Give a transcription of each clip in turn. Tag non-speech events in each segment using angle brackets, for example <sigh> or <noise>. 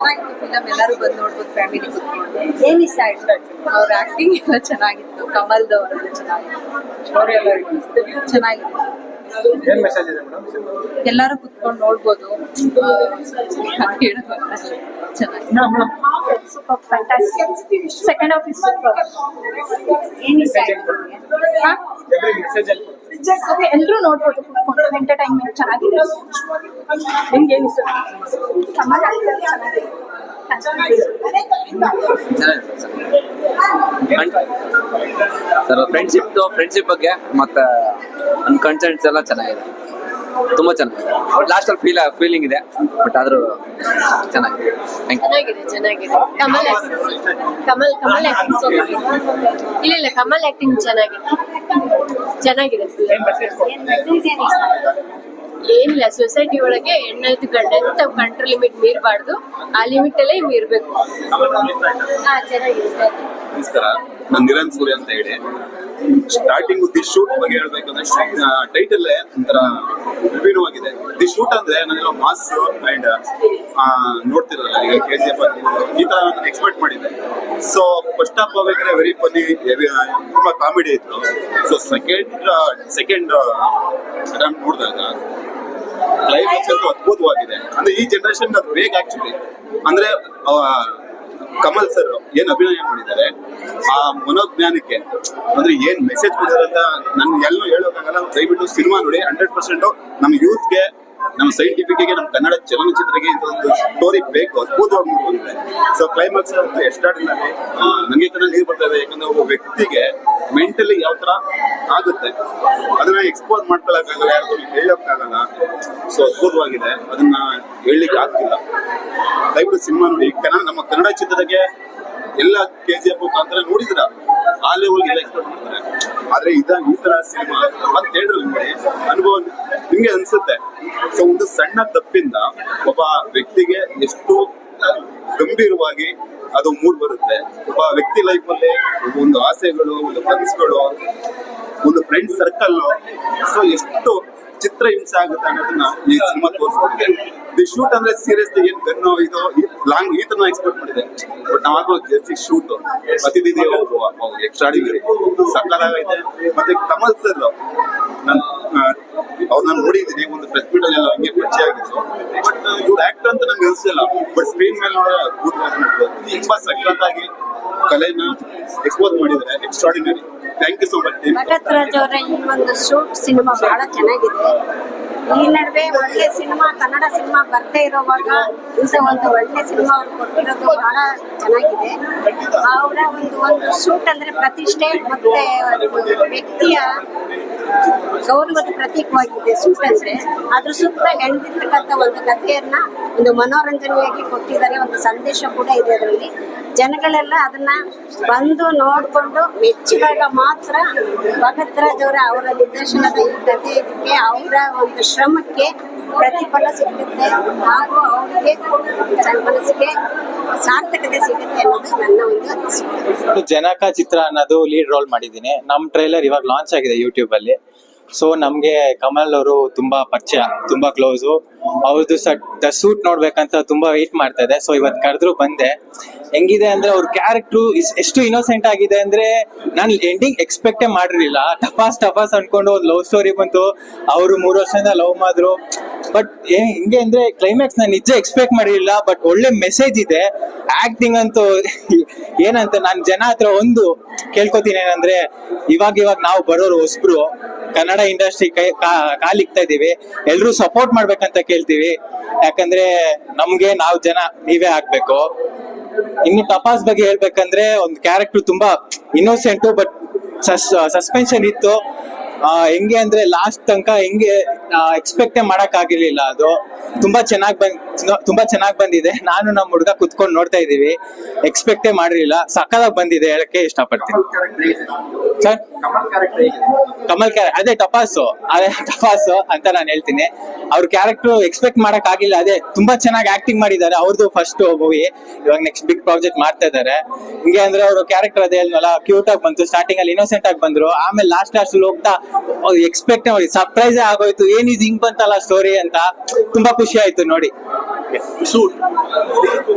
ಚೆನ್ನಾಗಿತ್ತು. ಫಿಲಮ್ ಎಲ್ಲರೂ ಬಂದು ನೋಡ್ಬೋದು ಫ್ಯಾಮಿಲಿ ಕುತ್ಕೊಂಡು ಏನ್ ಇಷ್ಟ ಆಯ್ತು ಅವ್ರ ಆಕ್ಟಿಂಗ್ ಎಲ್ಲ ಚೆನ್ನಾಗಿತ್ತು. ಕಮಲ್ದವ್ರೆಲ್ಲ ಚೆನ್ನಾಗಿತ್ತು? ಚೆನ್ನಾಗಿದೆ ಏನ್ ಮೆಸೇಜ್ ಇದೆ ಮೇಡಮ್ ಎಲ್ಲರೂ ಕುತ್ಕೊಂಡು ನೋಡ್ಬೋದು. ಆ, ಹೇಳಕ್ ಬರಲ್ಲ. ಚೆನ್ನಾಗಿದೆ. ಸೂಪರ್ ಫ್ಯಾಂಟಾಸ್ಟಿಕ್ ಸೆಕೆಂಡ್ ಅಲ್ಲಿ ಎಲ್ಲರೂ ನೋಡ್ಬೋದು ಕುತ್ಕೊಂಡು. ಎಂಟರ್ಟೈನ್ಮೆಂಟ್ ಚೆನ್ನಾಗಿದೆ. ನಿಮ್ಗೆ ಏನು ಚೆನ್ನಾಗಿದೆ. ಸರ್ ಫ್ರೆಂಡ್ಶಿಪ್ ಫ್ರೆಂಡ್ಶಿಪ್ ಬಗ್ಗೆ ಮತ್ತೆ ನನ್ನ ಕನ್ಸೆಂಟ್ಸ್ ಎಲ್ಲ ಚೆನ್ನಾಗಿದೆ. ತುಂಬಾ ಚೆನ್ನಾಗಿದೆ. ಬಟ್ ಲಾಸ್ಟ್ ಅಲ್ಲಿ ಫೀಲ್ ಫೀಲಿಂಗ್ ಇದೆ. ಬಟ್ ಆದ್ರೂ ಚೆನ್ನಾಗಿದೆ. ಥ್ಯಾಂಕ್ ಯು ಚೆನ್ನಾಗಿದೆ ಚೆನ್ನಾಗಿದೆ. ಕಮಲ್ ಕಮಲ್ ಕಮಲ್ ಆಕ್ಟಿಂಗ್ ಚೆನ್ನಾಗಿದೆ. ಇಲ್ಲ ಇಲ್ಲ ಕಮಲ್ ಆಕ್ಟಿಂಗ್ ಚೆನ್ನಾಗಿದೆ. ಚೆನ್ನಾಗಿದೆ. ಏನ್ ಮೆಸೇಜ್ ಏನಿಲ್ಲ ಸೊಸೈಟಿ ಒಳಗೆ ಹೆಣ್ಣಾಯ್ತು ಗಂಡಾಯ್ತು ಅಂತ ಕಂಟ್ರೋಲ್ ಲಿಮಿಟ್ ಮೀರಬಾರ್ದು. ಆ ಲಿಮಿಟ್ ಅಲ್ಲೇ ಮೀರ್ಬೇಕು ಹಾ ಚೆನ್ನಾಗಿರುತ್ತೆ. ನಮಸ್ಕಾರ. ನಾನು ಸೂರ್ಯ ಅಂತ ಹೇಳಿ. ಸ್ಟಾರ್ಟಿಂಗ್ ದಿ ಶೂಟ್ ಬಗ್ಗೆ ಹೇಳ್ಬೇಕಂದ್ರೆ ಟೈಟಲ್ ಒಂಥರ ವಿಭಿನ್ನವಾಗಿದೆ. ದಿ ಶೂಟ್ ಅಂದ್ರೆ ನಾನು ಮಾಸ್ ಅಂಡ್ ನೋಡ್ತಿರಲ್ಲ ಈಗ ಕೆ ಜಿ ಎಫ್ ಈ ತರ ಎಕ್ಸ್ಪೆಕ್ಟ್ ಮಾಡಿದ್ದೆ. ಸೊ ಫಸ್ಟ್ ಹಾಫ್ ಆಗ್ಬೇಕಾದ್ರೆ ವೆರಿ ಫನಿ ತುಂಬಾ ಕಾಮಿಡಿ ಇತ್ತು. ಸೊ ಸೆಕೆಂಡ್ ಸೆಕೆಂಡ್ ನೋಡಿದಾಗ ಕ್ಲೈಮ್ಯಾಕ್ಸ್ ಅಂತೂ ಅದ್ಭುತವಾಗಿದೆ. ಅಂದ್ರೆ ಈ ಜನರೇಷನ್ ಅದು ಬೇಕು ಆಕ್ಚುಲಿ ಅಂದ್ರೆ ಕಮಲ್ ಸರ್ ಏನ್ ಅಭಿನಯ ಮಾಡಿದ್ದಾರೆ? ಆ ಮನೋಜ್ಞಾನಕ್ಕೆ, ಅಂದ್ರೆ ಏನ್ ಮೆಸೇಜ್ ಕೊಡಿದಾರೆ ಅಂತ ನನ್ ಎಲ್ಲೂ ಹೇಳೋಕ್ಕಾಗಲ್ಲ. ದಯವಿಟ್ಟು ಸಿನಿಮಾ ನೋಡಿ ಹಂಡ್ರೆಡ್ ಪರ್ಸೆಂಟ್ ನಮ್ಮ ಯೂತ್ಗೆ ನಮ್ಮ ಸೈಂಟಿಫಿಕ್ಗೆ ನಮ್ಮ ಕನ್ನಡ ಚಲನಚಿತ್ರಕ್ಕೆ ಇದೊಂದು ಸ್ಟೋರಿ ಬೇಕು, ಅದ್ಭುತವಾಗಿ ಮೂಡಿಬಂದಿದೆ ಸೊ ಕ್ಲೈಮ್ಯಾಕ್ಸ್ ಅಂತ ಎಷ್ಟಾಡಿನಲ್ಲಿ ನನಗೆ ಕನ್ನಡ ನೀರು ಬರ್ತದೆ ಯಾಕಂದ್ರೆ ಒಬ್ಬ ವ್ಯಕ್ತಿಗೆ ಮೆಂಟಲಿ ಯಾವ ತರ ಆಗುತ್ತೆ, ಅದನ್ನ ಎಕ್ಸ್ಪೋಸ್ ಮಾಡ್ಕೊಳ್ಳೋಕ್ಕಾಗಲ್ಲ ಯಾರು ಹೇಳೋಕ್ಕಾಗಲ್ಲ. ಸೊ ಅದ್ಭುತವಾಗಿದೆ. ಅದನ್ನ ಹೇಳಲಿಕ್ಕೆ ಆಗ್ತಿಲ್ಲ. ದಯವಿಟ್ಟು ಸಿನಿಮಾ ನೋಡಿ. ಕನ್ನಡ ನಮ್ಮ ಕನ್ನಡ ಚಿತ್ರಕ್ಕೆ ಎಲ್ಲ ಕೆ ಜಿ ಎಫ್ ಮುಖಾಂತರ ನೋಡಿದ್ರ ಆ ಲೆವೆಲ್ ಎಲ್ಲ ಎಕ್ಸ್ಪೆಕ್ಟ್ ಮಾಡ್ತಾರೆ. ಆದ್ರೆ ಇದ ಈ ತರ ಸಿನಿಮಾ ಮತ್ತೆ ಹೇಳಿ ನೋಡಿ. ಅನುಭವ ನಿಮ್ಗೆ ಅನ್ಸುತ್ತೆ. ಸೊ ಒಂದು ಸಣ್ಣ ತಪ್ಪಿಂದ ಒಬ್ಬ ವ್ಯಕ್ತಿಗೆ ಎಷ್ಟು ಗಂಭೀರವಾಗಿ ಅದು ಮೂಡ್ ಬರುತ್ತೆ. ಒಬ್ಬ ವ್ಯಕ್ತಿ ಲೈಫ್ ಅಲ್ಲಿ ಒಂದು ಆಸೆಗಳು, ಒಂದು ಕನಸುಗಳು, ಒಂದು ಫ್ರೆಂಡ್ ಸರ್ಕಲ್ ಸೊ ಎಷ್ಟು ಚಿತ್ರ ಹಿಂಸೆ ಆಗುತ್ತೆ ಅನ್ನೋದನ್ನ ಈ ಸಿನಿಮಾ ತೋರಿಸ್ಕೊಟ್ಟಿದೆ ದಿ ಶೂಟ್ ಅಂದ್ರೆ ಸೀರಿಯಸ್ ಏನ್ ಗನ್ನು ಇದು ಲಾಂಗ್ ಈ ತರ ಎಕ್ಸ್ಪೆಕ್ಟ್ ಮಾಡಿದೆ. ಬಟ್ ನಾವಾಗೋ ಜಸ್ಟ್ ಶೂಟ್ ಅತಿಥಿ ಎಕ್ಸ್ಟ್ರಾಡಿನರಿ ಸಕ್ಕತ್ತಾಗೈತೆ ಮತ್ತೆ ಕಮಲ್ ಸರ್ ನಾನು ಅವ್ರನ್ನ ನೋಡಿದ್ದೀನಿ, ಒಂದು ಪ್ರೆಸ್ ಮೀಟ್ ಅಲ್ಲಿ ಹಂಗೆ ಪರಿಚಯ ಆಗಿತ್ತು ಬಟ್ ಇವ್ರು ಆಕ್ಟರ್ ಅಂತ ನಂಗೆ ಅನ್ಸಿಲ್ಲ. ಬಟ್ ಸ್ಕ್ರೀನ್ ಮೇಲೆ ನೋಡೋ ತುಂಬಾ ಸಖತ್ತಾಗಿ ಕಲೆನ ಎಕ್ಸ್ಪೋಸ್ ಮಾಡಿದ್ದಾರೆ. Extraordinary thank you so much Bhagat Raj ಅವರ, ಈ ಒಂದು ಶೂಟ್ ಸಿನಿಮಾ ಬಹಳ ಚೆನ್ನಾಗಿದೆ. ಈ ನಡುವೆ ಒಳ್ಳೆ ಸಿನಿಮಾ, ಕನ್ನಡ ಸಿನಿಮಾ ಬರ್ತೇ ಇರೋವಾಗ ಇಂಥ ಒಂದು ಒಳ್ಳೆ ಸಿನಿಮಾ ಅವ್ರು ಕೊಟ್ಟಿರೋದು ಬಹಳ ಚೆನ್ನಾಗಿದೆ. ಅವರ ಒಂದು ಒಂದು ಶೂಟ್ ಅಂದ್ರೆ ಪ್ರತಿಷ್ಠೆ ಮತ್ತೆ ವ್ಯಕ್ತಿಯ ಗೌರವದ ಪ್ರತೀಕವಾಗಿದೆ ಶೂಟ್ ಅಂದ್ರೆ ಸುತ್ತ ಹೆಣ್ದಿರ್ತಕ್ಕಂಥ ಒಂದು ಕಥೆಯನ್ನ ಒಂದು ಮನೋರಂಜನೆಯಾಗಿ ಕೊಟ್ಟಿದ್ದಾರೆ. ಒಂದು ಸಂದೇಶ ಕೂಡ ಇದೆ ಅದರಲ್ಲಿ. ಜನಗಳೆಲ್ಲ ಅದನ್ನ ಬಂದು ನೋಡಿಕೊಂಡು ಮೆಚ್ಚಿದಾಗ ಮಾತ್ರ ಭಗತ್ ರಾಜ್ ಅವರ ಅವರ ನಿರ್ದೇಶನದ ಈ ಕಥೆ ಅವರ ಒಂದು ಶ್ರಮಕ್ಕೆ ಪ್ರತಿಫಲ ಸಿಗುತ್ತೆ. ಹಾಗೂ ಅವರಿಗೆ ಮನಸ್ಸಿಗೆ ಸಾರ್ಥಕತೆ ಸಿಗುತ್ತೆ ಅನ್ನೋದು ನನ್ನ ಒಂದು ಜನಕ ಚಿತ್ರ ಅನ್ನೋದು ಲೀಡ್ ರೋಲ್ ಮಾಡಿದ್ದೀನಿ. ನಮ್ಮ ಟ್ರೈಲರ್ ಇವಾಗ ಲಾಂಚ್ ಆಗಿದೆ ಯೂಟ್ಯೂಬ್ ಅಲ್ಲಿ. ಸೊ ನಮ್ಗೆ ಕಮಲ್ ಅವರು ತುಂಬಾ ಪರಿಚಯ, ತುಂಬಾ ಕ್ಲೋಸು ಅವ್ರದ್ದು ದ ಸೂಟ್ ನೋಡ್ಬೇಕಂತ ತುಂಬಾ ವೆಯ್ಟ್ ಮಾಡ್ತಾ ಇದೆ. ಸೊ ಇವತ್ತು ಕರೆದ್ರು ಬಂದೆ. ಹೆಂಗಿದೆ ಅಂದ್ರೆ ಅವ್ರ ಕ್ಯಾರೆಕ್ಟ್ರು ಎಷ್ಟು ಇನ್ನೋಸೆಂಟ್ ಆಗಿದೆ ಅಂದ್ರೆ ನಾನು ಎಂಡಿಂಗ್ ಎಕ್ಸ್ಪೆಕ್ಟೇ ಮಾಡಿರ್ಲಿಲ್ಲ. ಟಫಾಸ್ ಟಫಾಸ್ ಅನ್ಕೊಂಡು ಒಂದು ಲವ್ ಸ್ಟೋರಿ ಬಂತು. ಅವರು ಮೂರು ವರ್ಷದಿಂದ ಲವ್ ಮಾಡಿದ್ರು. ಬಟ್ ಹಿಂಗೆ ಅಂದ್ರೆ ಕ್ಲೈಮ್ಯಾಕ್ಸ್ ನಾನು ನಿಜ ಎಕ್ಸ್ಪೆಕ್ಟ್ ಮಾಡಿರಲಿಲ್ಲ ಬಟ್ ಒಳ್ಳೆ ಮೆಸೇಜ್ ಇದೆ. ಆಕ್ಟಿಂಗ್ ಅಂತೂ <laughs> ಏನಂತ ನಾನು ಜನ ಹತ್ರ ಒಂದು ಕೇಳ್ಕೊತೀನಿ ಏನಂದ್ರೆ, ಇವಾಗ ಇವಾಗ ನಾವು ಬರೋರು ಹೊಸಬ್ರು, ಕನ್ನಡ ಇಂಡಸ್ಟ್ರಿ ಕೈ ಕಾಲಿಕ್ತಾ ಇದೀವಿ ಎಲ್ಲರೂ ಸಪೋರ್ಟ್ ಮಾಡ್ಬೇಕಂತ ಕೇಳ್ತೀವಿ. ಯಾಕಂದ್ರೆ ನಮ್ಗೆ ನಾವು ಜನ ನೀವೇ ಆಗ್ಬೇಕು. ಇನ್ನು ತಪಾಸ್ ಬಗ್ಗೆ ಹೇಳ್ಬೇಕಂದ್ರೆ ಒಂದು ಕ್ಯಾರೆಕ್ಟರ್ ತುಂಬಾ ಇನ್ನೋಸೆಂಟು ಬಟ್ ಸಸ್ಪೆನ್ಷನ್ ಇತ್ತು. ಹೆಂಗೆ ಅಂದ್ರೆ ಲಾಸ್ಟ್ ತನಕ ಹೆಂಗೆ ಎಕ್ಸ್ಪೆಕ್ಟೇ ಮಾಡಕ್ ಆಗಿರ್ಲಿಲ್ಲ ಅದು. ತುಂಬಾ ಚೆನ್ನಾಗಿ ಬಂದ್, ತುಂಬಾ ಚೆನ್ನಾಗಿ ಬಂದಿದೆ. ನಾನು ನಮ್ಮ ಹುಡುಗ ಕುತ್ಕೊಂಡು ನೋಡ್ತಾ ಇದೀವಿ ಎಕ್ಸ್ಪೆಕ್ಟೇ ಮಾಡಿರ್ಲಿಲ್ಲ ಸಕ್ಕದಾಗಿ ಬಂದಿದೆ ಹೇಳಕ್ಕೆ ಇಷ್ಟಪಡ್ತೀನಿ. ಸರ್? ಕಮಲ್ ಕ್ಯಾರೆ ಅದೇ ಟಪಾಸು ಅದೇ ಟಪಾಸು ಅಂತ ನಾನು ಹೇಳ್ತೀನಿ. ಅವ್ರ ಕ್ಯಾರೆಕ್ಟರ್ ಎಕ್ಸ್ಪೆಕ್ಟ್ ಮಾಡಕ್ ಆಗಿಲ್ಲ ಅದೇ ತುಂಬಾ ಚೆನ್ನಾಗಿ ಆಕ್ಟಿಂಗ್ ಮಾಡಿದ್ದಾರೆ. ಅವ್ರದ್ದು ಫಸ್ಟ್ ಮೂವಿ ಇವಾಗ ನೆಕ್ಸ್ಟ್ ಬಿಗ್ ಪ್ರಾಜೆಕ್ಟ್ ಮಾಡ್ತಾ ಇದ್ದಾರೆ. ಹಿಂಗೆ ಅಂದ್ರೆ ಅವ್ರ ಕ್ಯಾರೆಕ್ಟರ್ ಅದೇ ಹೇಳ್ನಲ್ಲ ಕ್ಯೂಟ್ ಆಗಿ ಬಂತು. ಸ್ಟಾರ್ಟಿಂಗ್ ಅಲ್ಲಿ ಇನ್ನೋಸೆಂಟ್ ಆಗಿ ಬಂದ್ರು. ಆಮೇಲೆ ಲಾಸ್ಟ್ ಲಾಸ್ಟ್ ಹೋಗ್ತಾ ಎಕ್ಸ್ಪೆಕ್ಟ್ ಮಾಡಿ ಸರ್ಪ್ರೈಸ್ ಆಗೋಯ್ತು. ಏನಿದು ಹಿಂಗ್ ಬಂತಲ್ಲ ಸ್ಟೋರಿ ಅಂತ ತುಂಬಾ ಖುಷಿ ಆಯ್ತು ನೋಡಿ. ಸೂಟ್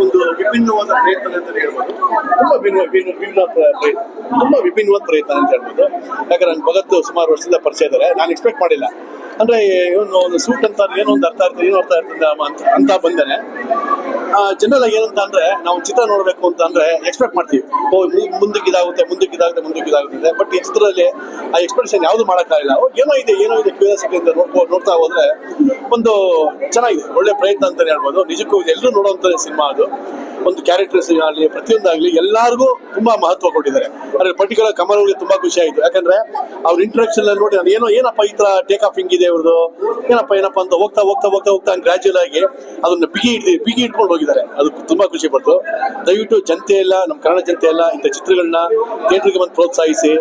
ಒಂದು ವಿಭಿನ್ನವಾದ ಪ್ರಯತ್ನ ಅಂತ ಹೇಳ್ಬೋದು. ತುಂಬಾ ಭಿನ್ನ ವಿಭಿನ್ನ ವಿಭಿನ್ನ ಪ್ರಯತ್ನ, ತುಂಬಾ ವಿಭಿನ್ನವಾದ ಪ್ರಯತ್ನ ಅಂತ ಹೇಳ್ಬೋದು. ಯಾಕಂದ್ರೆ ನನ್ನ ಭಗತ್ ಸುಮಾರು ವರ್ಷದಿಂದ ಪರಿಚಯ ಇದ್ದಾರೆ. ನಾನು ಎಕ್ಸ್ಪೆಕ್ಟ್ ಮಾಡಿಲ್ಲ. ಅಂದ್ರೆ ಇವನು ಒಂದು ಸೂಟ್ ಅಂತ ಏನೋ ಒಂದು ಅರ್ಥ ಇರ್ತದೆ, ಏನೋ ಅರ್ಥ ಇರ್ತದೆ ಅಂತ ಅಂತ ಬಂದೇನೆ. ಜನರಲ್ ಆಗಿ ಏನಂತ ಅಂದ್ರೆ ನಾವು ಚಿತ್ರ ನೋಡಬೇಕು ಅಂತ ಅಂದ್ರೆ ಎಕ್ಸ್ಪೆಕ್ಟ್ ಮಾಡ್ತೀವಿ. ಓ ಮುಂದಕ್ಕೆ ಇದಾಗುತ್ತೆ ಮುಂದಕ್ಕೆ ಇದಾಗುತ್ತೆ ಮುಂದಕ್ಕೆ ಇದಾಗುತ್ತೆ ಬಟ್ ಈ ಚಿತ್ರದಲ್ಲಿ ಆ ಎಕ್ಸ್ಪೆಕ್ಟೇಷನ್ ಯಾವುದು ಮಾಡೋಕ್ಕಾಗಿಲ್ಲ. ಏನೋ ಇದೆ ಏನೋ ಇದೆ ಕ್ಯೂರಿಯಾಸಿಟಿ ಅಂತ ನೋಡ್ಕೊ ನೋಡ್ತಾ ಹೋದ್ರೆ ಒಂದು ಚೆನ್ನಾಗಿದೆ, ಒಳ್ಳೆ ಪ್ರಯತ್ನ ಅಂತಾನೆ ಹೇಳ್ಬೋದು. ನಿಜಕ್ಕೂ ಎಲ್ಲರೂ ನೋಡುವಂತ ಸಿನಿಮಾ ಅದು. ಒಂದು ಕ್ಯಾರೆಕ್ಟರ್ಸ್ ಆಗಲಿ ಪ್ರತಿಯೊಂದಾಗಲಿ ಎಲ್ಲರಿಗೂ ತುಂಬಾ ಮಹತ್ವ ಕೊಟ್ಟಿದ್ದಾರೆ. ಅಂದ್ರೆ ಪರ್ಟಿಕ್ಯುಲರ್ ಕಮಲ್ ಅವರಿಗೆ ತುಂಬಾ ಖುಷಿ ಆಯ್ತು. ಯಾಕಂದ್ರೆ ಅವ್ರ ಇಂಟ್ರಾಕ್ಷನ್ ನೋಡಿ ನಾನು ಏನೋ, ಏನಪ್ಪ ಈ ತರ ಟೇಕ್ ಆಫ್ ಹಿಂಗಿದೆ ಅವ್ರದ್ದು ಏನಪ್ಪ ಏನಪ್ಪ ಅಂತ ಹೋಗ್ತಾ ಹೋಗ್ತಾ ಹೋಗ್ತಾ ಹೋಗ್ತಾ ಗ್ರಾಜುಯಲ್ ಆಗಿ ಅದನ್ನ ಬಿಗಿ ಹಿಡ್ದು, ಬಿಗಿ ಇಟ್ಕೊಂಡು ಹೋಗಿದ್ದಾರೆ. ಅದು ತುಂಬಾ ಖುಷಿ ಪಡ್ತು. ದಯವಿಟ್ಟು ಜನತೆ ಎಲ್ಲ, ನಮ್ಮ ಕನ್ನಡ ಜನತೆ ಎಲ್ಲ ಇಂಥ ಚಿತ್ರಗಳನ್ನ ಥಿಯೇಟರ್ಗೆ ಬಂದು ಪ್ರೋತ್ಸಾಹಿಸಿ,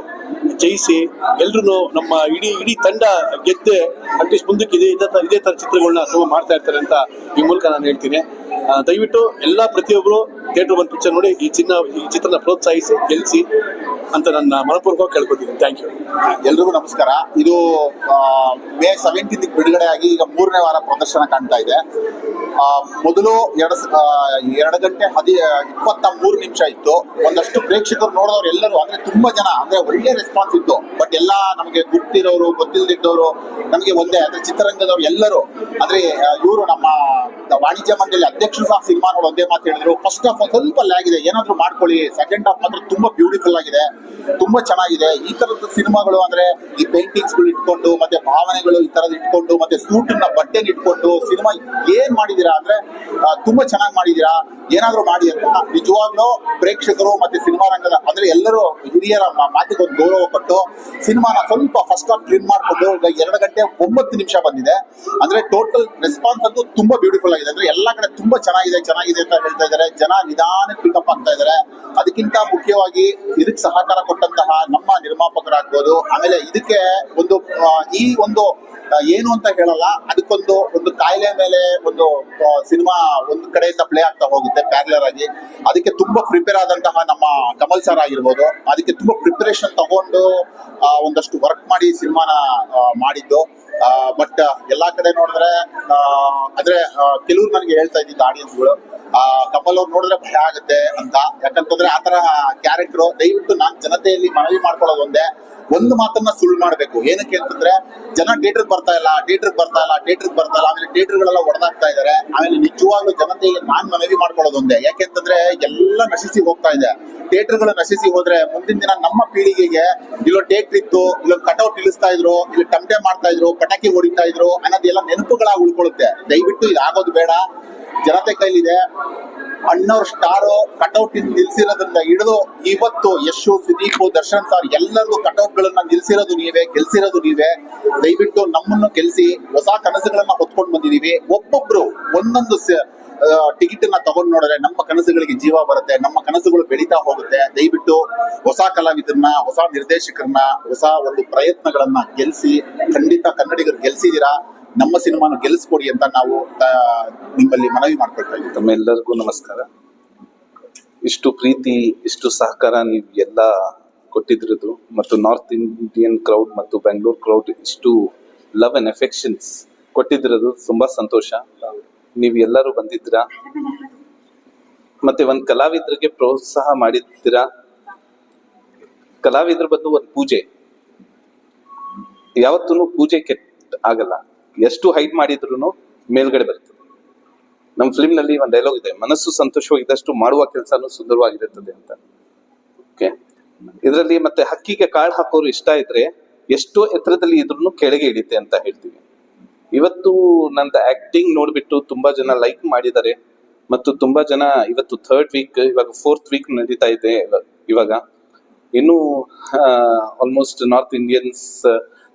ಜಯಿಸಿ ಎಲ್ರು ನಮ್ಮ ಇಡೀ ಇಡೀ ತಂಡ ಗೆದ್ದೆ ಅಟ್ಲೀಸ್ಟ್ ಮುಂದಕ್ಕೆ ಇದೆ ಇದೇ ತರ- ಚಿತ್ರಗಳನ್ನ ತುಂಬ ಮಾಡ್ತಾ ಇರ್ತಾರೆ ಅಂತ ಈ ಮೂಲಕ ನಾನು ಹೇಳ್ತೀನಿ. ದಯವಿಟ್ಟು ಎಲ್ಲಾ ಪ್ರತಿಯೊಬ್ಬರು ಥಿಯೇಟರ್ ಬಂದು ಪಿಕ್ಚರ್ ನೋಡಿ, ಈ ಚಿನ್ನ, ಈ ಚಿತ್ರನ ಪ್ರೋತ್ಸಾಹಿಸಿ ಗೆಲ್ಲಿಸಿ ಅಂತ ನನ್ನ ಮನಪೂರ್ವಕವಾಗಿ ಕೇಳ್ಕೊತೀನಿ ಥ್ಯಾಂಕ್ ಯು ಎಲ್ರಿಗೂ ನಮಸ್ಕಾರ. ಇದು ಮೇ ಸೆವೆಂಟೀನ್ ಬಿಡುಗಡೆ ಆಗಿ ಈಗ ಮೂರನೇ ವಾರ ಪ್ರದರ್ಶನ ಕಾಣ್ತಾ ಇದೆ. ಮೊದಲು ಎರಡು ಎರಡು ಗಂಟೆ ಹದಿ ಇಪ್ಪತ್ತ ಮೂರು ನಿಮಿಷ ಇತ್ತು. ಒಂದಷ್ಟು ಪ್ರೇಕ್ಷಕರು ನೋಡಿದವರು ಎಲ್ಲರೂ, ಅಂದ್ರೆ ತುಂಬಾ ಜನ, ಅಂದ್ರೆ ಒಳ್ಳೆ ರೆಸ್ಪಾನ್ಸ್ ಇತ್ತು. ಬಟ್ ಎಲ್ಲ ನಮಗೆ ಗೊತ್ತಿರೋರು ಗೊತ್ತಿಲ್ಲದಿದ್ದವರು ನಮಗೆ ಒಂದೇ, ಅಂದ್ರೆ ಚಿತ್ರರಂಗದವರು ಎಲ್ಲರೂ, ಅಂದ್ರೆ ಇವರು ನಮ್ಮ ವಾಣಿಜ್ಯ ಮಂಡಳಿ ಅಧ್ಯಕ್ಷರು ಸಹ ಸಿನಿಮಾ ನೋಡಿ ಒಂದೇ ಮಾತು ಹೇಳಿದ್ರು. ಫಸ್ಟ್ ಹಾಫ್ ಸ್ವಲ್ಪ ಲ್ಯಾಗ್ ಇದೆ. ಏನಾದ್ರು ಮಾಡ್ಕೊಳ್ಳಿ. ಸೆಕೆಂಡ್ ಹಾಫ್ ಮಾತ್ರ ತುಂಬಾ ಬ್ಯೂಟಿಫುಲ್ ಆಗಿದೆ. ತುಂಬಾ ಚೆನ್ನಾಗಿದೆ. ಈ ತರದ ಸಿನಿಮಾಗಳು ಅಂದ್ರೆ ಈ ಪೇಂಟಿಂಗ್ಸ್ಗಳು ಇಟ್ಕೊಂಡು, ಮತ್ತೆ ಭಾವನೆಗಳು ಈ ತರದ್ ಇಟ್ಕೊಂಡು, ಮತ್ತೆ ಸೂಟ್ನ ಬಟ್ಟೆನ ಇಟ್ಕೊಂಡು ಸಿನಿಮಾ ಏನ್ ಮಾಡಿದೀರಾ ಅಂದ್ರೆ ತುಂಬಾ ಚೆನ್ನಾಗಿ ಮಾಡಿದೀರಾ. ಏನಾದ್ರು ಮಾಡಿ ಅಂತ. ನಿಜವಾಗ್ಲೂ ಪ್ರೇಕ್ಷಕರು ಮತ್ತೆ ಸಿನಿಮಾ ರಂಗದ ಅಂದ್ರೆ ಎಲ್ಲರೂ ಹಿರಿಯರ ಮಾತಿಗೆ ಒಂದು ಗೌರವ ಕೊಟ್ಟು ಸಿನಿಮಾನ ಸ್ವಲ್ಪ ಫಸ್ಟ್ ಆಫ್ ಕ್ಲೀನ್ ಮಾಡ್ಕೊಂಡು ಈಗ ಎರಡು ಗಂಟೆ ಒಂಬತ್ತು ನಿಮಿಷ ಬಂದಿದೆ. ಅಂದ್ರೆ ಟೋಟಲ್ ರೆಸ್ಪಾನ್ಸ್ ಅಂತೂ ತುಂಬಾ ಬ್ಯೂಟಿಫುಲ್ ಆಗಿದೆ. ಅಂದ್ರೆ ಎಲ್ಲಾ ಕಡೆ ತುಂಬಾ ಚೆನ್ನಾಗಿದೆ ಚೆನ್ನಾಗಿದೆ ಅಂತ ಹೇಳ್ತಾ ಇದ್ದಾರೆ. ಜನ ನಿಧಾನಕ್ಕೆ ಪಿಕಪ್ ಆಗ್ತಾ ಇದ್ದಾರೆ. ಅದಕ್ಕಿಂತ ಮುಖ್ಯವಾಗಿ ಇದಕ್ಕೆ ಸಹಕಾರ ಕೊಟ್ಟಂತಹ ನಮ್ಮ ನಿರ್ಮಾಪಕರಾಗ್ಬೋದು. ಆಮೇಲೆ ಇದಕ್ಕೆ ಒಂದು ಈ ಒಂದು ಏನು ಅಂತ ಹೇಳಲ್ಲ, ಅದಕ್ಕೊಂದು, ಒಂದು ಕಾಯಿಲೆ ಮೇಲೆ ಒಂದು ಸಿನಿಮಾ ಒಂದು ಕಡೆಯಿಂದ ಪ್ಲೇ ಆಗ್ತಾ ಹೋಗುತ್ತೆ ಪ್ಯಾರ್ಲರ್ ಆಗಿ. ಅದಕ್ಕೆ ತುಂಬಾ ಪ್ರಿಪೇರ್ ಆದಂತಹ ನಮ್ಮ ಕಮಲ್ ಸರ್ ಆಗಿರ್ಬೋದು. ಅದಕ್ಕೆ ತುಂಬಾ ಪ್ರಿಪರೇಷನ್ ತಗೊಂಡು ಒಂದಷ್ಟು ವರ್ಕ್ ಮಾಡಿ ಸಿನಿಮಾನ ಮಾಡಿದ್ದು. ಬಟ್ ಎಲ್ಲಾ ಕಡೆ ನೋಡಿದ್ರೆ ಅಂದ್ರೆ ಕೆಲವ್ರು ನನಗೆ ಹೇಳ್ತಾ ಇದ್ದಿದ್ದು ಆಡಿಯನ್ಸ್ಗಳು ಆ, ಕಪಲ್ ಅವ್ರು ನೋಡಿದ್ರೆ ಭಯ ಆಗುತ್ತೆ ಅಂತ. ಯಾಕಂತಂದ್ರೆ ಆತರ ಕ್ಯಾರೆಕ್ಟರ್ ದಯವಿಟ್ಟು ನಾನ್ ಜನತೆಯಲ್ಲಿ ಮನವಿ ಮಾಡ್ಕೊಳ್ಳೋದು ಒಂದೇ. ಒಂದು ಮಾತನ್ನ ಸುಳ್ಳು ಮಾಡ್ಬೇಕು. ಏನಕ್ಕೆ ಅಂತಂದ್ರೆ, ಜನ ಥಿಯೇಟರ್ ಬರ್ತಾ ಇಲ್ಲ ಥಿಯೇಟರ್ ಬರ್ತಾ ಇಲ್ಲ ಥಿಯೇಟರ್ ಬರ್ತಾ ಇಲ್ಲ, ಆಮೇಲೆ ಥಿಯೇಟರ್ಗಳೆಲ್ಲ ಹೊಡೆದಾಗ್ತಾ ಇದಾರೆ. ಆಮೇಲೆ ನಿಜವಾಗ್ಲೂ ಜನತೆಗೆ ನಾನ್ ಮನವಿ ಮಾಡ್ಕೊಳ್ಳೋದು ಒಂದೇ. ಯಾಕೆಂತಂದ್ರೆ ಎಲ್ಲ ನಶಿಸಿ ಹೋಗ್ತಾ ಇದೆ. ಥಿಯೇಟರ್ಗಳು ನಶಿಸಿ ಹೋದ್ರೆ ಮುಂದಿನ ದಿನ ನಮ್ಮ ಪೀಳಿಗೆಗೆ, ಇಲ್ಲೋ ಟೇಕ್ ಇತ್ತು ಇಲ್ಲೊಂದು ಕಟೌಟ್ ಇಳಿಸ್ತಾ ಇದ್ರು, ಇಲ್ಲಿ ಟಮ್ಟೆ ಮಾಡ್ತಾ ಇದ್ರು ಪಟಾಕಿ ಹೊಡಿತಾ ಇದ್ರು. ಅನ್ನೋದೆಲ್ಲ ನೆನಪುಗಳ ಉಳ್ಕೊಳ್ಳುತ್ತೆ. ದಯವಿಟ್ಟು ಇದಾಗೋದು ಬೇಡ. ಜನತೆ ಕೈಲಿದೆ. ಅಣ್ಣವ್ರ ಸ್ಟಾರು ಕಟೌಟ್ ನಿಲ್ಸಿರೋದ್ರಿಂದ ಹಿಡಿದು ಇವತ್ತು ಯಶು, ಸುದೀಪ್, ದರ್ಶನ್ ಸರ್ ಎಲ್ಲರಿಗೂ ಕಟೌಟ್ ಗಳನ್ನ ನಿಲ್ಸಿರೋದು ನೀವೇ, ಗೆಲ್ಸಿರೋದು ನೀವೇ. ದಯವಿಟ್ಟು ನಮ್ಮನ್ನು ಗೆಲ್ಸಿ ಹೊಸ ಕನಸುಗಳನ್ನ ಹೊತ್ಕೊಂಡು ಬಂದಿದೀವಿ. ಒಬ್ಬೊಬ್ರು ಒಂದೊಂದು ಟಿಕೆಟ್ನ ತಗೊಂಡ್ ನೋಡಿದ್ರೆ ನಮ್ಮ ಕನಸುಗಳಿಗೆ ಜೀವ ಬರುತ್ತೆ, ನಮ್ಮ ಕನಸುಗಳು ಬೆಳೀತಾ ಹೋಗುತ್ತೆ. ದಯವಿಟ್ಟು ಹೊಸ ಕಲಾವಿದರನ್ನ, ಹೊಸ ನಿರ್ದೇಶಕರನ್ನ, ಹೊಸ ಒಂದು ಪ್ರಯತ್ನಗಳನ್ನ ಗೆಲ್ಸಿ, ಖಂಡಿತ ಕನ್ನಡಿಗರು ಗೆಲ್ಸಿದೀರಾ, ನಮ್ಮ ಸಿನಿಮಾನ ಗೆಲ್ಸ್ಕೊಡಿ ಅಂತ ನಾವು ನಿಮ್ಮಲ್ಲಿ ಮನವಿ ಮಾಡ್ಕೊಳ್ತಾ ಇದ್ದೀವಿ. ತಮ್ಮೆಲ್ಲರಿಗೂ ನಮಸ್ಕಾರ. ಇಷ್ಟು ಪ್ರೀತಿ, ಇಷ್ಟು ಸಹಕಾರ ನೀವು ಎಲ್ಲ ಕೊಟ್ಟಿದ್ರದು ಮತ್ತು ನಾರ್ತ್ ಇಂಡಿಯನ್ ಕ್ರೌಡ್ ಮತ್ತು ಬೆಂಗಳೂರು ಕ್ರೌಡ್ ಇಷ್ಟು ಲವ್ ಅಂಡ್ ಎಫೆಕ್ಷನ್ಸ್ ಕೊಟ್ಟಿದ್ರದು ತುಂಬಾ ಸಂತೋಷ. ನೀವು ಎಲ್ಲರೂ ಬಂದಿದ್ದೀರಾ? ಮತ್ತೆ ಒಂದ್ ಕಲಾವಿದರಿಗೆ ಪ್ರೋತ್ಸಾಹ ಮಾಡಿದ್ದೀರಾ? ಕಲಾವಿದ್ರ ಬಂದು ಒಂದು ಪೂಜೆ. ಯಾವತ್ತೂ ಪೂಜೆ ಕೆಟ್ಟ ಆಗಲ್ಲ. ಎಷ್ಟು ಹೈಟ್ ಮಾಡಿದ್ರು ಮೇಲ್ಗಡೆ ಬರ್ತದೆ ನಮ್ಮ ಫಿಲ್ಮ್ನಲ್ಲಿ ಒಂದು ಡೈಲಾಗ್ ಇದೆ, ಮನಸ್ಸು ಸಂತೋಷವಾಗಿದ್ದಷ್ಟು ಮಾಡುವ ಕೆಲಸನೂ ಸುಂದರವಾಗಿರುತ್ತದೆ ಅಂತ. ಓಕೆ ಇದರಲ್ಲಿ ಮತ್ತೆ ಹಕ್ಕಿಗೆ ಕಾಳು ಹಾಕೋರು ಇಷ್ಟ ಇದ್ರೆ ಎಷ್ಟೋ ಎತ್ತರದಲ್ಲಿ ಇದ್ರೂ ಕೆಳಗೆ ಇಳಿತೆ ಅಂತ ಹೇಳ್ತೀವಿ. ಇವತ್ತು ನನ್ನ ಆಕ್ಟಿಂಗ್ ನೋಡ್ಬಿಟ್ಟು ತುಂಬಾ ಜನ ಲೈಕ್ ಮಾಡಿದ್ದಾರೆ. ಮತ್ತು ತುಂಬಾ ಜನ ಇವತ್ತು ಥರ್ಡ್ ವೀಕ್ ಇವಾಗ ಫೋರ್ತ್ ವೀಕ್ ನಡೀತಾ ಇದೆ ಇವಾಗ. ಇನ್ನು ಆಲ್ಮೋಸ್ಟ್ ನಾರ್ತ್ ಇಂಡಿಯನ್ಸ್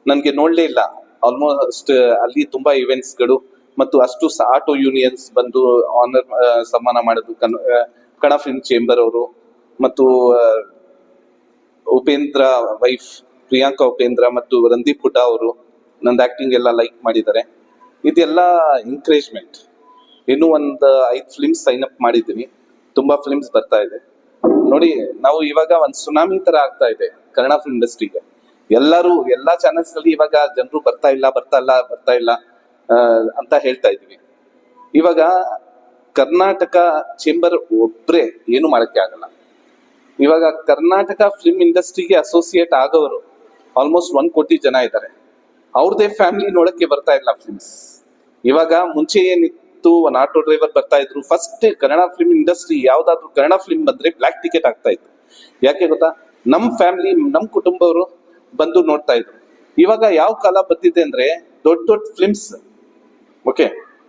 ನನಗೆ ನೋಡಲೇ ಇಲ್ಲ. ಆಲ್ಮೋಸ್ಟ್ ಅಲ್ಲಿ ತುಂಬಾ ಇವೆಂಟ್ಸ್ಗಳು ಮತ್ತು ಅಷ್ಟು ಆಟೋ ಯೂನಿಯನ್ಸ್ ಬಂದು ಆನರ್ ಸನ್ಮಾನ ಮಾಡೋದು. ಕನ್ ಕಣ ಫಿಲ್ಮ್ ಚೇಂಬರ್ ಅವರು ಮತ್ತು ಉಪೇಂದ್ರ ವೈಫ್ ಪ್ರಿಯಾಂಕಾ ಉಪೇಂದ್ರ ಮತ್ತು ರಂದೀಪ್ ಹುಟಾ ಅವರು. ನಂದು ಆಕ್ಟಿಂಗ್ ಎಲ್ಲ ಲೈಕ್ ಮಾಡಿದ್ದಾರೆ. ಇದೆಲ್ಲ ಎಂಕರೇಜ್ಮೆಂಟ್ ಇನ್ನೂ ಒಂದು ಐದು ಫಿಲ್ಮ್ಸ್ ಸೈನ್ ಅಪ್ ಮಾಡಿದ್ದೀನಿ. ತುಂಬ ಫಿಲ್ಮ್ಸ್ ಬರ್ತಾ ಇದೆ. ನೋಡಿ, ನಾವು ಇವಾಗ ಒಂದು ಸುನಾಮಿ ತರ ಆಗ್ತಾ ಇದೆ ಕನ್ನಡ ಫಿಲ್ಮ್ ಇಂಡಸ್ಟ್ರಿಗೆ ಎಲ್ಲರೂ, ಎಲ್ಲ ಚಾನೆಲ್ಸ್ನಲ್ಲಿ ಇವಾಗ ಜನರು ಬರ್ತಾ ಇಲ್ಲ ಬರ್ತಾ ಇಲ್ಲ ಬರ್ತಾ ಇಲ್ಲ ಅಂತ ಹೇಳ್ತಾ ಇದೀವಿ ಇವಾಗ ಕರ್ನಾಟಕ ಚೇಂಬರ್ ಒಬ್ಬರೇ ಏನು ಮಾಡೋಕ್ಕೆ ಆಗಲ್ಲ. ಇವಾಗ ಕರ್ನಾಟಕ ಫಿಲ್ಮ್ ಇಂಡಸ್ಟ್ರಿಗೆ ಅಸೋಸಿಯೇಟ್ ಆಗೋರು ಆಲ್ಮೋಸ್ಟ್ ಒನ್ ಕೋಟಿ ಜನ ಇದ್ದಾರೆ. ಅವ್ರದೇ ಫ್ಯಾಮಿಲಿ ನೋಡಕ್ಕೆ ಬರ್ತಾ ಇಲ್ಲ ಫಿಲ್ಮ್ಸ್ ಇವಾಗ ಮುಂಚೆ ಏನಿತ್ತು ಒಂದು ಆಟೋ ಡ್ರೈವರ್ ಬರ್ತಾ ಇದ್ರು ಫಸ್ಟ್ ಕನ್ನಡ ಫಿಲ್ಮ್ ಇಂಡಸ್ಟ್ರಿ ಯಾವ್ದಾದ್ರು ಕನ್ನಡ ಫಿಲ್ಮ್ ಬಂದ್ರೆ ಬ್ಲಾಕ್ ಟಿಕೆಟ್ ಆಗ್ತಾ ಇತ್ತು. ಯಾಕೆ ಗೊತ್ತಾ? ನಮ್ ಫ್ಯಾಮಿಲಿ ನಮ್ ಕುಟುಂಬವರು ಬಂದು ನೋಡ್ತಾ ಇದ್ರು. ಇವಾಗ ಯಾವ ಕಾಲ ಬಂದಿದೆ ಅಂದ್ರೆ ದೊಡ್ಡ ದೊಡ್ಡ ಫಿಲ್ಮ್ಸ್ ಓಕೆ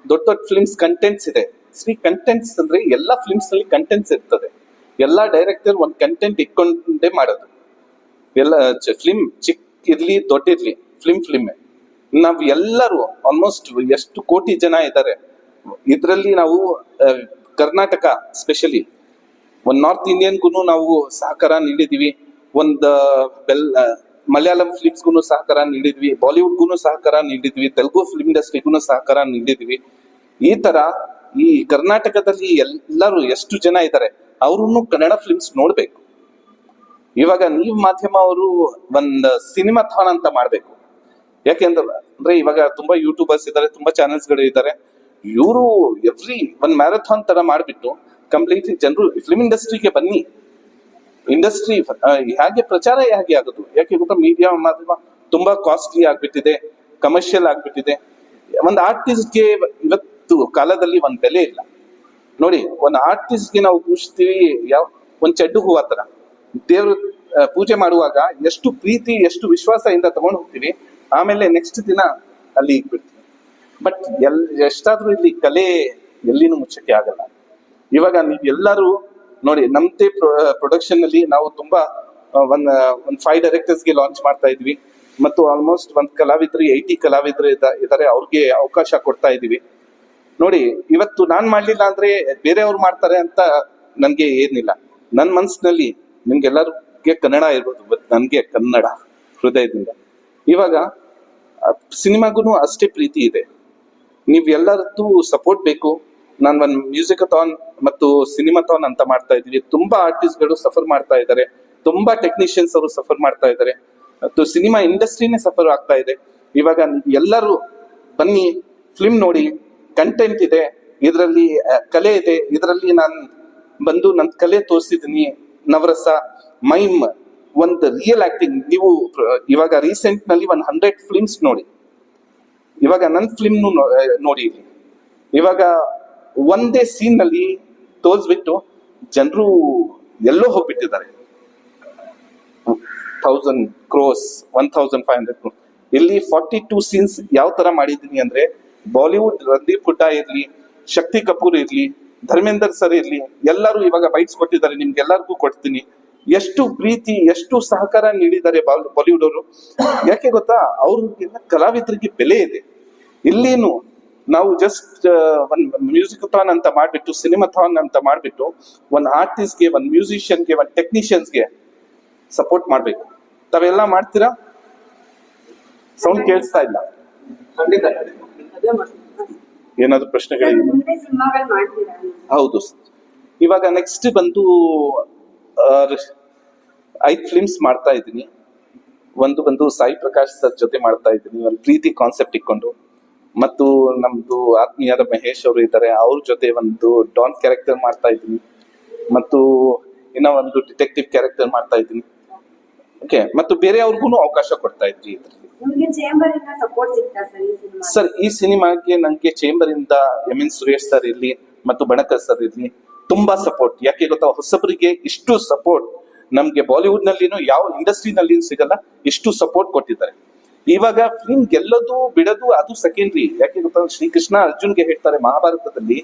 ದೊಡ್ಡ ದೊಡ್ಡ ಫಿಲ್ಮ್ಸ್ ಕಂಟೆಂಟ್ಸ್ ಇದೆ. ಶ್ರೀ ಕಂಟೆಂಟ್ಸ್ ಅಂದ್ರೆ ಎಲ್ಲಾ ಫಿಲ್ಮ್ಸ್ನಲ್ಲಿ ಕಂಟೆಂಟ್ಸ್ ಇರ್ತದೆ. ಎಲ್ಲಾ ಡೈರೆಕ್ಟರ್ ಒಂದ್ ಕಂಟೆಂಟ್ ಇಟ್ಕೊಂಡೇ ಮಾಡೋದು. ಎಲ್ಲ ಫಿಲ್ಮ್ ಚಿಕ್ಕ ಇರ್ಲಿ, ದೊಡ್ಡ ಇರ್ಲಿ. ಫಿಲ್ಮ್ ಫಿಲ್ಮ್ ನಾವ್ ಎಲ್ಲರೂ ಆಲ್ಮೋಸ್ಟ್ ಎಷ್ಟು ಕೋಟಿ ಜನ ಇದ್ದಾರೆ ಇದರಲ್ಲಿ ನಾವು ಕರ್ನಾಟಕ ಸ್ಪೆಷಲಿ ಒಂದ್ ನಾರ್ತ್ ಇಂಡಿಯನ್ಗೂ ನಾವು ಸಹಕಾರ ನೀಡಿದೀವಿ. ಒಂದ್ ಬೆಲ್ ಮಲಯಾಳಂ ಫಿಲ್ಮ್ಸ್ಗೂ ಸಹಕಾರ ನೀಡಿದ್ವಿ. ಬಾಲಿವುಡ್ಗೂ ಸಹಕಾರ ನೀಡಿದ್ವಿ. ತೆಲುಗು ಫಿಲ್ಮ್ ಇಂಡಸ್ಟ್ರಿಗೂ ಸಹಕಾರ ನೀಡಿದ್ವಿ. ಈ ತರ, ಈ ಕರ್ನಾಟಕದಲ್ಲಿ ಎಲ್ಲರೂ ಎಷ್ಟು ಜನ ಇದ್ದಾರೆ ಅವ್ರನ್ನು ಕನ್ನಡ ಫಿಲ್ಮ್ಸ್ ನೋಡ್ಬೇಕು. ಇವಾಗ ನೀವ್ ಮಾಧ್ಯಮ ಅವರು ಒಂದ್ ಸಿನಿಮಾ ಥಾನ್ ಅಂತ ಮಾಡ್ಬೇಕು. ಯಾಕೆಂದ್ರೆ ಅಂದ್ರೆ ಇವಾಗ ತುಂಬಾ ಯೂಟ್ಯೂಬರ್ಸ್ ಇದ್ದಾರೆ ತುಂಬಾ ಚಾನೆಲ್ಸ್ಗಳು ಇದ್ದಾರೆ ಇವರು ಎವ್ರಿ ಒಂದ್ ಮ್ಯಾರಥಾನ್ ತರ ಮಾಡಿಬಿಟ್ಟು ಕಂಪ್ಲೀಟ್ಲಿ ಜನರು ಫಿಲ್ಮ್ ಇಂಡಸ್ಟ್ರಿಗೆ ಬನ್ನಿ. ಇಂಡಸ್ಟ್ರಿ ಹೇಗೆ ಪ್ರಚಾರ ಹೇಗೆ ಆಗೋದು? ಯಾಕೆ ಗೊತ್ತಾ? ಮೀಡಿಯಾ ಮಾಧ್ಯಮ ತುಂಬಾ ಕಾಸ್ಟ್ಲಿ ಆಗ್ಬಿಟ್ಟಿದೆ ಕಮರ್ಷಿಯಲ್ ಆಗ್ಬಿಟ್ಟಿದೆ. ಒಂದು ಆರ್ಟಿಸ್ಟ್ಗೆ ಇವತ್ತು ಕಾಲದಲ್ಲಿ ಒಂದ್ ಬೆಲೆ ಇಲ್ಲ. ನೋಡಿ, ಒಂದು ಆರ್ಟಿಸ್ಟ್ಗೆ ನಾವು ಪೂಜಿಸ್ತೀವಿ, ಯಾವ, ಒಂದ್ ಚೆಡ್ಡು ಹೂವ ತರ ದೇವ್ರ ಪೂಜೆ ಮಾಡುವಾಗ ಎಷ್ಟು ಪ್ರೀತಿ, ಎಷ್ಟು ವಿಶ್ವಾಸದಿಂದ ತಗೊಂಡು ಹೋಗ್ತೀವಿ, ಆಮೇಲೆ ನೆಕ್ಸ್ಟ್ ದಿನ ಅಲ್ಲಿ ಇಟ್ಬಿಡ್ತೀವಿ. ಬಟ್ ಎಲ್, ಎಷ್ಟಾದ್ರೂ ಇಲ್ಲಿ ಕಲೆ ಎಲ್ಲಿನೂ ಮುಚ್ಚಕ್ಕೆ ಆಗಲ್ಲ. ಇವಾಗ ನೀವು ಎಲ್ಲರೂ ನೋಡಿ, ನಮ್ದೇ ಪ್ರೊಡಕ್ಷನ್ ಅಲ್ಲಿ ನಾವು ತುಂಬಾ ಒಂದ್ ಒಂದ್ ಫೈವ್ ಡೈರೆಕ್ಟರ್ಸ್ಗೆ ಲಾಂಚ್ ಮಾಡ್ತಾ ಇದ್ವಿ. ಮತ್ತು ಆಲ್ಮೋಸ್ಟ್ ಒಂದ್ ಕಲಾವಿದ್ರು ಏಯ್ಟಿ ಕಲಾವಿದ್ರು ಇದ- ಇದಾರೆ, ಅವ್ರಿಗೆ ಅವಕಾಶ ಕೊಡ್ತಾ ಇದೀವಿ ನೋಡಿ, ಇವತ್ತು ನಾನ್ ಮಾಡ್ಲಿಲ್ಲ ಅಂದ್ರೆ ಬೇರೆಯವ್ರು ಮಾಡ್ತಾರೆ ಅಂತ ನನ್ಗೆ ಏನಿಲ್ಲ. ನನ್ ಮನ್ಸಿನಲ್ಲಿ ನಿಮ್ಗೆಲ್ಲರಿಗೆ ಕನ್ನಡ ಇರ್ಬೋದು ಬಟ್ ನನಗೆ ಕನ್ನಡ ಹೃದಯದಿಂದ. ಇವಾಗ ಸಿನಿಮಾಗೂ ಅಷ್ಟೇ ಪ್ರೀತಿ ಇದೆ. ನೀವು ಎಲ್ಲರದ್ದು ಸಪೋರ್ಟ್ ಬೇಕು. ನಾನು ಒಂದು ಮ್ಯೂಸಿಕಥಾನ್ ಮತ್ತು ಸಿನಿಮಾಥಾನ್ ಅಂತ ಮಾಡ್ತಾ ಇದ್ದೀವಿ. ತುಂಬಾ ಆರ್ಟಿಸ್ಟ್ಗಳು ಸಫರ್ ಮಾಡ್ತಾ ಇದ್ದಾರೆ. ತುಂಬಾ ಟೆಕ್ನಿಷಿಯನ್ಸ್ ಅವರು ಸಫರ್ ಮಾಡ್ತಾ ಇದ್ದಾರೆ. ಮತ್ತು ಸಿನಿಮಾ ಇಂಡಸ್ಟ್ರಿನೇ ಸಫರ್ ಆಗ್ತಾ ಇದೆ. ಇವಾಗ ಎಲ್ಲರೂ ಬನ್ನಿ ಫಿಲ್ಮ್ ನೋಡಿ ಕಂಟೆಂಟ್ ಇದೆ. ಇದರಲ್ಲಿ ಕಲೆ ಇದೆ. ಇದರಲ್ಲಿ ನಾನು ಬಂದು ನನ್ನ ಕಲೆ ತೋರಿಸಿದೀನಿ, ನವರಸ. ಮೈಮ್, ಒಂದು ರಿಯಲ್ ಆಕ್ಟಿಂಗ್ ನೀವು ಇವಾಗ ರೀಸೆಂಟ್ನಲ್ಲಿ ಒಂದು ಹಂಡ್ರೆಡ್ ಫಿಲ್ಮ್ಸ್ ನೋಡಿ. ಇವಾಗ ನನ್ನ ಫಿಲ್ಮ್ ನೋಡಿ ಇವಾಗ ಒಂದೇ ಸೀನ್ನಲ್ಲಿ ತೋರಿಸ್ಬಿಟ್ಟು ಜನರು ಎಲ್ಲೋ ಹೋಗ್ಬಿಟ್ಟಿದ್ದಾರೆ. Thousand crores one thousand five hundred crores ಇಲ್ಲಿ ಫಾರ್ಟಿ ಟೂ ಸೀನ್ಸ್ ಯಾವ ತರ ಮಾಡಿದ್ದೀನಿ ಅಂದ್ರೆ ಬಾಲಿವುಡ್ ರಂದೀಪ್ ಹುಡ್ಡಾ ಇರ್ಲಿ, ಶಕ್ತಿ ಕಪೂರ್ ಇರ್ಲಿ, ಧರ್ಮೇಂದರ್ ಸರ್ ಇರ್ಲಿ, ಎಲ್ಲರೂ ಇವಾಗ ಬೈಟ್ಸ್ ಕೊಟ್ಟಿದ್ದಾರೆ. ನಿಮ್ಗೆಲ್ಲರಿಗೂ ಕೊಡ್ತೀನಿ. ಎಷ್ಟು ಪ್ರೀತಿ ಎಷ್ಟು ಸಹಕಾರ ನೀಡಿದ್ದಾರೆ ಬಾಲ್- ಬಾಲಿವುಡ್ ಅವರು. ಯಾಕೆ ಗೊತ್ತಾ? ಅವ್ರಿಗೆಲ್ಲ ಕಲಾವಿದರಿಗೆ ಬೆಲೆ ಇದೆ. ಇಲ್ಲೇನು ನಾವು ಜಸ್ಟ್ ಒಂದ್ ಮ್ಯೂಸಿಕ್ ಥಾನ್ ಅಂತ ಮಾಡ್ಬಿಟ್ಟು ಸಿನಿಮಾ ಥಾನ್ ಅಂತ ಮಾಡ್ಬಿಟ್ಟು ಒಂದ್ ಆರ್ಟಿಸ್ಟ್ಗೆ ಒಂದ್ ಮ್ಯೂಸಿಷಿಯನ್ಗೆ ಒಂದ್ ಟೆಕ್ನಿಷಿಯನ್ಸ್ಗೆ ಸಪೋರ್ಟ್ ಮಾಡ್ಬೇಕು. ತಾವೆಲ್ಲ ಮಾಡ್ತೀರಾ? ಸೌಂಡ್ ಕೇಳಿಸ್ತಾ ಇಲ್ಲ. ಏನಾದ್ರು ಪ್ರಶ್ನೆಗಳಿವೆ ಮುಂದೆ ಸಿನಿಮಾಗಳು ಮಾಡ್ತೀರಾ? ಹೌದು. ಇವಾಗ ನೆಕ್ಸ್ಟ್ ಬಂದು ಐದ್ ಫಿಲ್ಮ್ಸ್ ಮಾಡ್ತಾ ಇದ್ದೀನಿ. ಒಂದು ಬಂದು ಸಾಯಿ ಪ್ರಕಾಶ್ ಸರ್ ಜೊತೆ ಮಾಡ್ತಾ ಇದ್ದೀನಿ. ಒಂದು ಪ್ರೀತಿ ಕಾನ್ಸೆಪ್ಟ್ ಇಟ್ಕೊಂಡು. ಮತ್ತು ನಮ್ಮದು ಆತ್ಮೀಯರ ಮಹೇಶ್ ಅವರು ಇದ್ದಾರೆ. ಅವ್ರ ಜೊತೆ ಒಂದು ಡಾನ್ ಕ್ಯಾರೆಕ್ಟರ್ ಮಾಡ್ತಾ ಇದ್ದೀನಿ. ಮತ್ತು ಇನ್ನ ಒಂದು ಡಿಟೆಕ್ಟಿವ್ ಕ್ಯಾರೆಕ್ಟರ್ ಮಾಡ್ತಾ ಇದ್ದೀನಿ. ಓಕೆ ಮತ್ತು ಬೇರೆಯವ್ರಿಗೂ ಅವಕಾಶ ಕೊಡ್ತಾ ಇದ್ರಿ ಇದ್ರಲ್ಲಿ. ಸರ್ ಈ ಸಿನಿಮಾಗೆ? ನನಗೆ ಚೇಂಬರ್ ಇಂದ ಎಂ ಎನ್ ಸುರೇಶ್ ಸರ್ ಇರ್ಲಿ ಮತ್ತು ಬಣಕರ್ ಸರ್ ಇರ್ಲಿ ತುಂಬಾ ಸಪೋರ್ಟ್ ಯಾಕೆ ಗೊತ್ತಾ? ಹೊಸಬರಿಗೆ ಇಷ್ಟು ಸಪೋರ್ಟ್ ನಮ್ಗೆ ಬಾಲಿವುಡ್ ನಲ್ಲಿನೂ ಯಾವ ಇಂಡಸ್ಟ್ರಿನಲ್ಲಿ ಸಿಗಲ್ಲ, ಇಷ್ಟು ಸಪೋರ್ಟ್ ಕೊಟ್ಟಿದ್ದಾರೆ. ಇವಾಗ ಫಿಲ್ಮ್ ಗೆಲ್ಲೋದು, ಬಿಡೋದು, ಅದು ಸೆಕೆಂಡ್ರಿ ಯಾಕೆ ಗೊತ್ತಾ? ಶ್ರೀಕೃಷ್ಣ ಅರ್ಜುನ್ಗೆ ಹೇಳ್ತಾರೆ, ಮಹಾಭಾರತದಲ್ಲಿ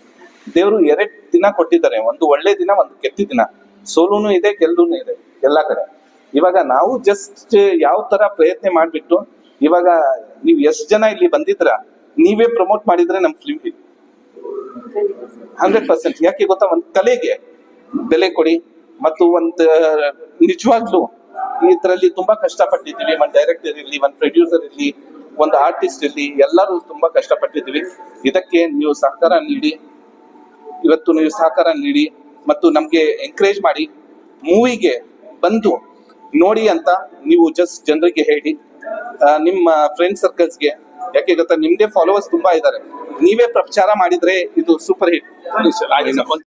ದೇವರು ಎರಡ್ ದಿನ ಕೊಟ್ಟಿದ್ದಾರೆ. ಒಂದು ಒಳ್ಳೆ ದಿನ, ಒಂದು ಕೆಟ್ಟ ದಿನ. ಸೋಲೂನು ಇದೆ ಗೆಲ್ಲೂನು ಇದೆ, ಎಲ್ಲಾ ಕಡೆ. ಇವಾಗ ನಾವು ಜಸ್ಟ್ ಯಾವ ತರ ಪ್ರಯತ್ನ ಮಾಡ್ಬಿಟ್ಟು, ಇವಾಗ ನೀವ್ ಎಷ್ಟ್ ಜನ ಇಲ್ಲಿ ಬಂದಿದ್ರ ನೀವೇ ಪ್ರಮೋಟ್ ಮಾಡಿದ್ರೆ ನಮ್ ಫಿಲ್ಮ್ ಹಂಡ್ರೆಡ್ ಪರ್ಸೆಂಟ್. ಯಾಕೆ ಗೊತ್ತಾ? ಒಂದು ಕಲೆಗೆ ಬೆಲೆ ಕೊಡಿ ಮತ್ತು ಒಂದು ನಿಜವಾಗ್ಲೂ ಇದರಲ್ಲಿ ತುಂಬಾ ಕಷ್ಟಪಟ್ಟಿದ್ದೀವಿ. ಒಂದು ಡೈರೆಕ್ಟರ್ ಇರಲಿ, ಒಂದು ಪ್ರೊಡ್ಯೂಸರ್ ಇರಲಿ, ಒಂದು ಆರ್ಟಿಸ್ಟ್ ಇರಲಿ, ಎಲ್ಲರೂ ತುಂಬಾ ಕಷ್ಟಪಟ್ಟಿದ್ದೀವಿ. ಇದಕ್ಕೆ ನೀವು ಸಹಕಾರ ನೀಡಿ, ಇವತ್ತು ನೀವು ಸಹಕಾರ ನೀಡಿ ಮತ್ತು ನಮಗೆ ಎಂಕರೇಜ್ ಮಾಡಿ ಮೂವಿಗೆ ಬಂದು ನೋಡಿ ಅಂತ ನೀವು ಜಸ್ಟ್ ಜನರಿಗೆ ಹೇಳಿ. ನಿಮ್ಮ ಫ್ರೆಂಡ್ ಸರ್ಕಲ್ಸ್ಗೆ ಯಾಕೆ ಗೊತ್ತಾ? ನಿಮ್ದೇ ಫಾಲೋವರ್ಸ್ ತುಂಬಾ ಇದ್ದಾರೆ. ನೀವೇ ಪ್ರಚಾರ ಮಾಡಿದ್ರೆ ಇದು ಸೂಪರ್ ಹಿಟ್